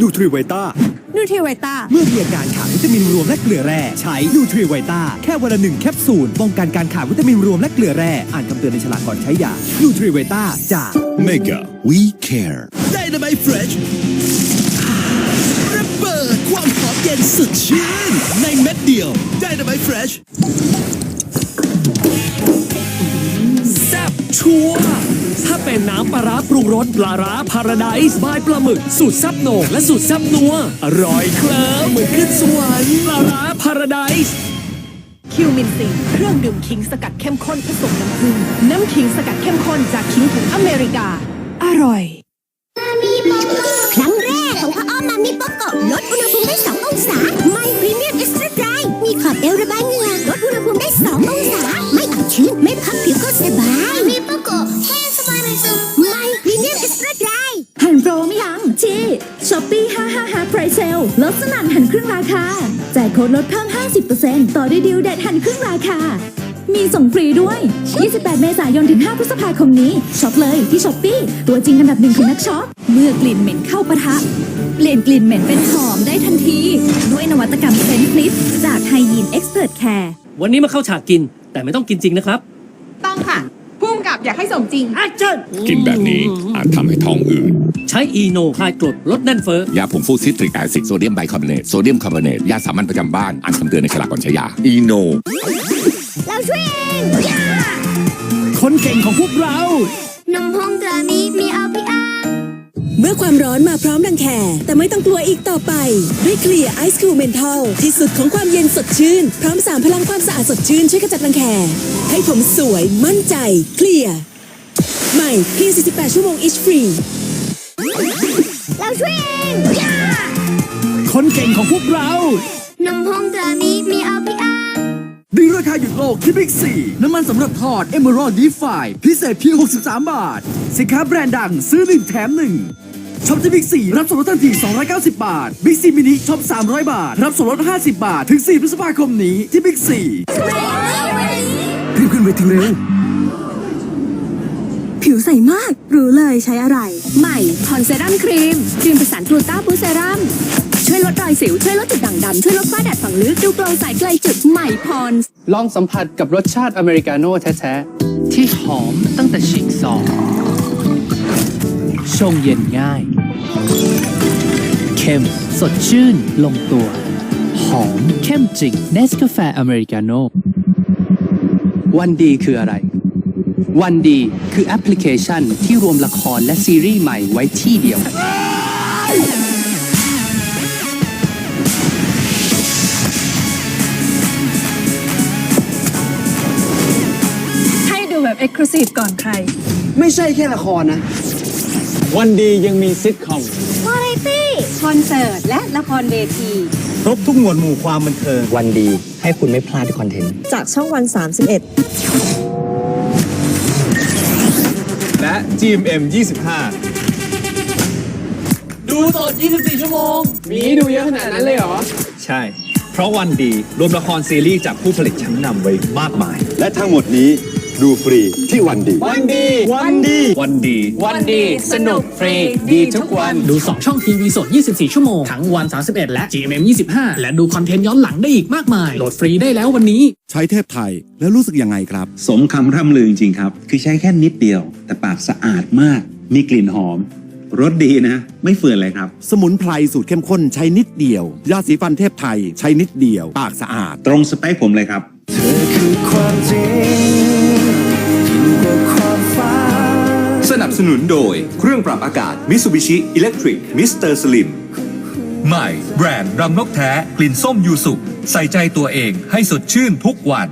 นูทรีไวต้า นูทริไวต้า เมื่อมีอาการขาดวิตามินรวมและเกลือแร่ ใช้นูทรีไวต้า แค่วันละหนึ่งแคปซูลป้องกันการขาดวิตามินรวมและเกลือแร่ อ่านคำเตือนในฉลากก่อนใช้ยา นูทรีไวต้าจาก Mega We Care ไดนาไมต์เฟรช สดชื่น ในเม็ดเดียว ไดนาไมต์เฟรชแซ่บชัวร์ถ้าเป็นน้ำปลาร้าปรุงรสปลาร้าพาราไดซ์บายปลาหมึก สูตรซับโหนงและสูตรซับนัว อร่อยเคลิ้มเหมือนขึ้นสวรรค์ปลาร้าพาราไดซ์คิวมินซีเครื่องดื่มขิงสกัดเข้มข้นผสมน้ำผึ้งน้ำขิงสกัดเข้มข้นจากขิงผงอเมริกา อร่อยครั้งแรก ของพ่ออ้อมมามีโปโกะลดอุณหภูมิได้ 2 องศา ไม่พรีเมียมเอ็กซ์ตร้าไดรมีขอบเอวระบายเหงื่อลดอุณหภูมิได้ 2 องศา ไม่อับชื้น ไม่พับผิวก็สบาย มีโปโกะแค่สบายสุดไม่พรีเมียมเอ็กซ์ตร้าไดรหันโปรไม่ยังที่ช้อปปี้555 Price Sale ลดสนั่นหันครึ่งราคาแจกโค้ดลดเพิ่ม 50%ต่อด้วยดิวเด็ดหันครึ่งราคา มีส่งฟรีด้วย 28 เมษายนถึง 5 พฤษภาคมนี้ ช็อปเลยที่ช้อปปี้ตัวจริงอันดับหนึ่งของนักช็อป เมื่อกลิ่นเหม็นเข้าปะทะ เปลี่ยนกลิ่นเหม็นเป็นหอมได้ทันที ด้วยนวัตกรรมเซนฟลิปจากไฮยีนเอ็กซ์เพรสแคร์วันนี้มาเข้าฉากกินแต่ไม่ต้องกินจริงนะครับ ต้องค่ะพุ่มกับ อยากให้สมจริง Action กินแบบนี้อาจทำให้ท้องอืดใช้อีโนคลายกรดลดแน่นเฟ้อ ยาผงฟูซิตริกแอซิดโซเดียมไบคาร์บอเนตโซเดียมคาร์บอเนตยาสามัญประจำบ้านอ่านคำเตือนในฉลากก่อนใช้ยาอีโน เราช่วยเองย่าคนเก่งของพวกเรา นมพงตรานี้มีอาพีอา เมื่อความร้อนมาพร้อมดังแคร์แต่ไม่ต้องกลัวอีกต่อไป ด้วยเคลียร์ไอซ์คูลเมนทอลที่สุดของความเย็นสดชื่น พร้อมสามพลังความสะอาดสดชื่นช่วยกำจัดรังแคให้ผมสวยมั่นใจเคลียร์ใหม่เคลียร์48 ชั่วโมง itch free เราช่วยเองย่าคนเก่งของพวกเรา นมพงตรานี้มีอาพีอาดีราคาหยุดโลกที่บิ๊กซีน้ำมันสำหรับทอด Emerald Deep Fry พิเศษเพียง 63 บาท สินค้าแบรนด์ดังซื้อ1แถม1 ช็อปที่บิ๊กซีรับส่วนลดทันที 290 บาท บิ๊กซีมินิช็อป 300 บาท รับส่วนลด 50 บาท ถึง 4 พฤษภาคมนี้ที่บิ๊กซีรีบขึ้นเวทีเร็ว ผิวใสมาก รู้เลยใช้อะไร ใหม่พอนเซรั่มครีม ครีมประสานกลูต้าบูเซรั่ม ช่วยลดรอยสิว ช่วยลดจุดด่างดำ ช่วยลดฝ้าแดดฝังลึก ดูโปร่งใสไกลจุดใหม่พอนลองสัมผัสกับรสชาติอเมริกาโน่แท้ ๆ ที่หอมตั้งแต่ฉีกซอง ชงเย็นง่าย เข้มสดชื่นลงตัว หอมเข้มจริงเนสกาแฟอเมริกาโน่วันดีคืออะไร วันดีคือแอปพลิเคชันที่รวมละครและซีรีส์ใหม่ไว้ที่เดียว ให้ดูแบบเอ็กซ์คลูซีฟก่อนใคร ไม่ใช่แค่ละครนะ วันดียังมีซิทคอมวาไรตี้คอนเสิร์ตและละครเวทีครบทุกหมวดหมู่ความบันเทิงวันดีให้คุณไม่พลาดทุกคอนเทนต์ จากช่องวัน 31 และ GMM 25 ดูสด 24 ชั่วโมง มีดูเยอะขนาดนั้นเลยเหรอ ใช่ เพราะวันดีรวมละครซีรีส์จากผู้ผลิตชั้นนำไว้มากมาย และทั้งหมดนี้ ดูฟรีที่วันดี วันดี วันดี วันดี วันดี สนุกฟรี ดีทุกวัน ดู 2 ช่องทีวีสด 24 ชั่วโมง ทั้งวัน 31 และ GMM 25 และดูคอนเทนต์ย้อนหลังได้อีกมากมาย โหลดฟรีได้แล้ววันนี้ ใช้เทพไทยแล้วรู้สึกยังไงครับ สมคำร่ำลือจริงๆครับ คือใช้แค่นิดเดียว แต่ปากสะอาดมาก มีกลิ่นหอม รสดีนะ ไม่เฟื่อนเลยครับ สมุนไพรสูตรเข้มข้นใช้นิดเดียว ยาสีฟันเทพไทย ใช้นิดเดียว ปากสะอาด ตรงสเปคผมเลยครับ เธอคือ สนุนโดยเครื่องปรับอากาศ Mitsubishi Electric Mr. Slim ใหม่แบรนด์รำนกแท้กลิ่นส้มยูสุใส่ใจตัวเองให้สดชื่นทุกวัน